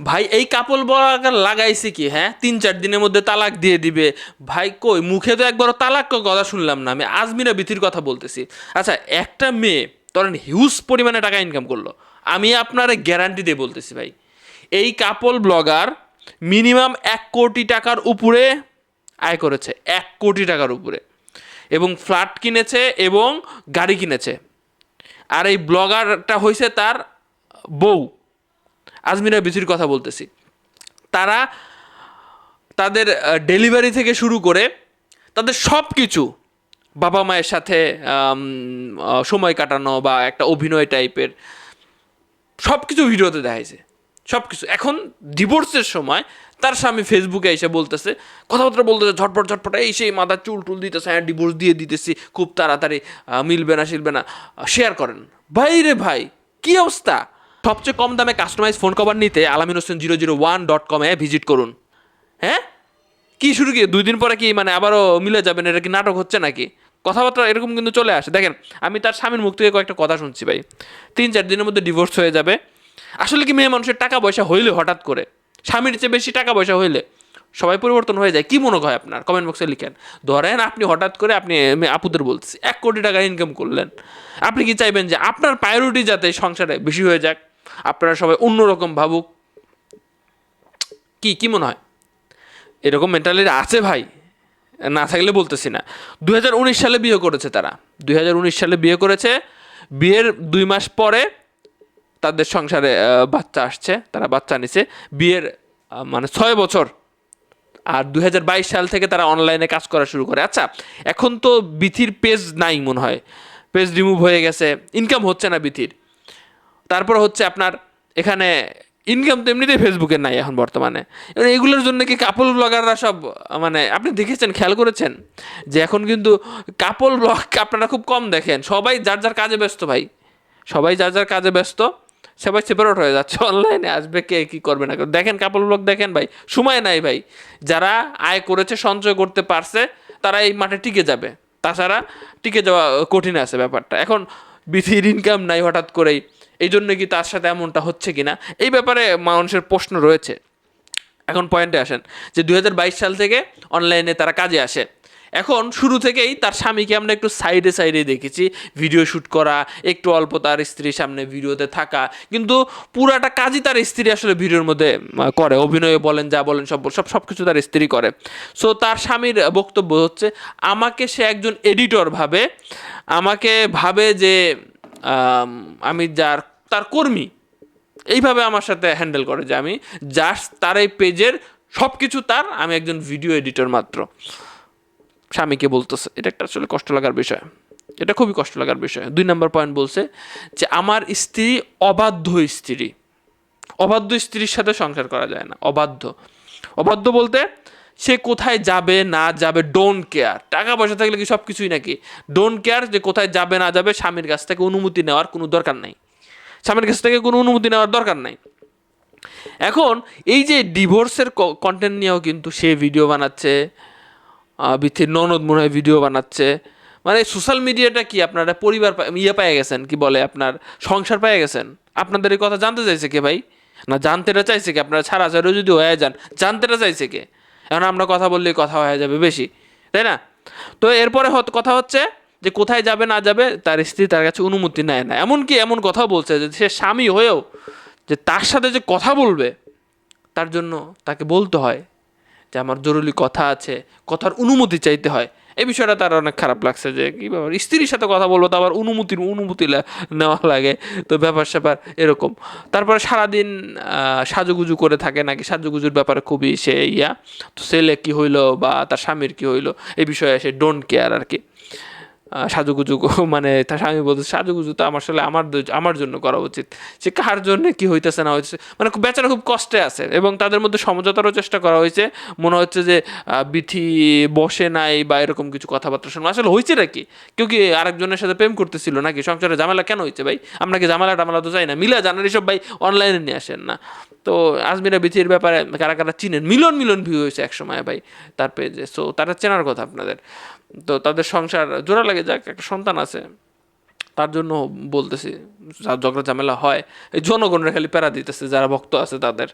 ভাই, এই কাপল বলাকার লাগাইছে কি হ্যাঁ? তিন চার দিনের মধ্যে তালাক দিয়ে দিবে। ভাই, কই, মুখে তো একবারও তালাক কথা শুনলাম না, আমি আজমিরা বিথির কথা বলতেছি। আচ্ছা একটা মেয়ে, ধরেন হিউজ পরিমাণে টাকা ইনকাম করল, আমি আপনার গ্যারান্টি দিয়ে বলতেছি ভাই, এই কাপল ব্লগার মিনিমাম এক কোটি টাকার উপরে আয় করেছে, এক কোটি টাকার উপরে। এবং ফ্ল্যাট কিনেছে এবং গাড়ি কিনেছে। আর এই ব্লগারটা হয়েছে তার বউ। আজমিরা বিচির কথা বলতেছি। তারা তাদের ডেলিভারি থেকে শুরু করে তাদের সব কিছু বাবা মায়ের সাথে সময় কাটানো বা একটা অভিনয় টাইপের সব কিছু ভিডিওতে দেখাইছে। সব কিছু এখন ডিভোর্সের সময় তার স্বামী ফেসবুকে এসে বলতেছে, কথাবার্তা বলতেছে, ঝটপট ঝটপট, এই সেই মাথা চুল টুল দিতেছে হ্যাঁ ডিভোর্স দিয়ে দিতেছি, খুব তাড়াতাড়ি মিলবে না, শিলবে না শেয়ার করেন। ভাই রে ভাই, কি অবস্থা? সবচেয়ে কম দামে কাস্টমাইজ ফোন কভার নিতে Alamin Hossain zero zero one dot কমে ভিজিট করুন। হ্যাঁ? কি শুরু কি? দুই দিন পরে কি মানে আবারও মিলে যাবেন? এটা কি নাটক হচ্ছে নাকি? কথাবার্তা এরকম কিন্তু চলে আসে। দেখেন, আমি তার স্বামীর মুখ থেকে কয়েকটা কথা শুনছি ভাই। তিন চার দিনের মধ্যে ডিভোর্স হয়ে যাবে। আসলে কি মেয়ে মানুষের টাকা পয়সা হইলে হঠাৎ করে? স্বামীর চেয়ে বেশি টাকা পয়সা হইলে সবাই পরিবর্তন হয়ে যায়? কি মনে হয় আপনার? কমেন্ট বক্সে লিখেন। ধরেন আপনি হঠাৎ করে আপনি আপুদের বলছি, এক কোটি টাকা ইনকাম করলেন। আপনি কি চাইবেন যে আপনার প্রায়োরিটি যাতে সংসারে বেশি হয়ে যাক? আপনারা সবাই অন্যরকম ভাবুক। কি কি মনে হয়? এরকম মেন্টালিটি আছে ভাই? না থাকলে বলতেছি না। দুই হাজার উনিশ সালে বিয়ে করেছে তারা। দুই হাজার উনিশ সালে বিয়ে করেছে। বিয়ের দুই মাস পরে তাদের সংসারে বাচ্চা আসছে। তারা বাচ্চা নিছে। বিয়ের মানে ছয় বছর। আর দুই হাজার বাইশ সাল থেকে তারা অনলাইনে কাজ করা শুরু করে। আচ্ছা এখন তো বিথির পেজ নাই মনে হয়। পেজ রিমুভ হয়ে গেছে। ইনকাম হচ্ছে না বিথির। তারপর হচ্ছে আপনার এখানে ইনকাম তো এমনিতেই ফেসবুকে নাই এখন বর্তমানে। এবার এগুলোর জন্য কি কাপল ব্লগাররা সব মানে আপনি দেখেছেন, খেয়াল করেছেন? যে এখন কিন্তু কাপল ব্লগ আপনারা খুব কম দেখেন। সবাই যার যার কাজে ব্যস্ত ভাই। সবাই যার যার কাজে ব্যস্ত, সবাই সেপারেট হয়ে যাচ্ছে। অনলাইনে আসবে কে, কী করবে না দেখেন কাপল ব্লগ দেখেন ভাই। সময় নাই ভাই। যারা আয় করেছে, সঞ্চয় করতে পারছে, তারা এই মাঠে টিকে যাবে। তাছাড়া টিকে যাওয়া কঠিন আছে ব্যাপারটা। এখন বিথির ইনকাম নাই হঠাৎ করেই। এই জন্য কি তার সাথে এমনটা হচ্ছে কি না এই ব্যাপারে মানুষের প্রশ্ন রয়েছে। এখন পয়েন্টে আসেন, যে দু হাজার বাইশ সাল থেকে অনলাইনে তারা কাজে আসে। এখন শুরু থেকেই তার স্বামীকে আমরা একটু সাইডে সাইডে দেখেছি ভিডিও শ্যুট করা, একটু অল্প তার স্ত্রীর সামনে ভিডিওতে থাকা। কিন্তু পুরাটা কাজই তার স্ত্রী আসলে ভিডিওর মধ্যে করে। অভিনয়ে বলেন, যা বলেন, সব সব সব কিছু তার স্ত্রী করে। সো তার স্বামীর বক্তব্য হচ্ছে, আমাকে সে একজন এডিটর ভাবে, আমাকে ভাবে যে আম, যার তার কর্মী। এইভাবে আমার সাথে হ্যান্ডেল করে যে আমি জাস্ট তার এই পেজের সব কিছু তার আমি একজন ভিডিও এডিটর মাত্র। স্বামীকে বলতেছে এটা একটা আসলে কষ্ট লাগার বিষয়। এটা খুবই কষ্ট লাগার বিষয়। দুই নম্বর পয়েন্ট বলছে যে আমার স্ত্রী অবাধ্য স্ত্রী। অবাধ্য স্ত্রীর সাথে সংসার করা যায় না অবাধ্য। অবাধ্য বলতে সে কোথায় যাবে, না যাবে ডোন্ট কেয়ার টাকা পয়সা থাকলে কি সব কিছুই নাকি? ডোন্ট কেয়ার যে কোথায় যাবে, না যাবে, স্বামীর কাছ থেকে অনুমতি নেওয়ার কোনো দরকার নাই। স্বামীর কাছ থেকে কোনো অনুমতি নেওয়ার দরকার নাই। এখন এই যে ডিভোর্সের কন্টেন্ট নিয়েও কিন্তু সে ভিডিও বানাচ্ছে বিথির ননদ মনে হয় ভিডিও বানাচ্ছে। মানে সোশ্যাল মিডিয়াটা কি আপনারা পরিবার ইয়ে পেয়ে গেছেন? কি বলে আপনার? সংসার পেয়ে গেছেন? আপনাদের এই কথা জানতে চাইছে কে ভাই? না জানতেটা চাইছে কি? আপনারা ছাড়া ছাড়াও যদি হয়ে যান জানতেটা চাইছে কে? এখন আমরা কথা বললেই কথা হয়ে যাবে বেশি, তাই না? তো এরপরে কথা হচ্ছে যে কোথায় যাবে, না যাবে, তার স্ত্রী তার কাছে অনুমতি নেয় না। এমনকি এমন কথা বলছে যে সে স্বামী হয়েও যে তার সাথে যে কথা বলবে, তার জন্য তাকে বলতে হয় যে আমার জরুরি কথা আছে, কথার অনুমতি চাইতে হয়। এই বিষয়টা তার অনেক খারাপ লাগছে যে কী ব্যাপার? স্ত্রীর সাথে কথা বলব তো আবার অনুমতির অনুমতি নেওয়া লাগে। তো ব্যাপার স্যাপার এরকম। তারপরে সারাদিন সাজু সাজুগুজু করে থাকে নাকি? সাজুগুজুর ব্যাপারে খুবই সে ইয়া। তো ছেলে কী হইল বা তার স্বামীর কী হইল? এই বিষয়ে সে ডোন্ট কেয়ার আর কি। সাজুগুজু মানে তার স্বামী বলতে সাজুগুজু তো আমার আসলে আমার আমার জন্য করা উচিত। সে কার জন্য কি হইতেছে না হইতেছে। মানে বেচারা খুব কষ্টে আছে এবং তাদের মধ্যে সমঝোতারও চেষ্টা করা হয়েছে। মনে হচ্ছে যে বিথি বসে নাই বা এরকম কিছু কথাবার্তা শুনব। আসলে হয়েছে নাকি কেউ কি আরেকজনের সাথে প্রেম করতেছিল নাকি? সংসারে ঝামেলা কেন হয়েছে ভাই? আমরা কি ঝামেলা টামেলা তো চাই না। মিলা জানার এসব ভাই অনলাইনে নিয়ে আসেন না। তো আজমিরা বিচির ব্যাপারে কারা কারা চিনেন? মিলন মিলন ভিউ হয়েছে একসময় ভাই তার পেজে সো তারা চেনার কথা আপনাদের। তো তাদের সংসার জোড়া লাগে যাক, একটা সন্তান আছে। তার জন্য বলতেছি ঝগড়া ঝামেলা হয়। এই জনগণরা খালি প্যারা দিতেছে, যারা ভক্ত আছে তাদের।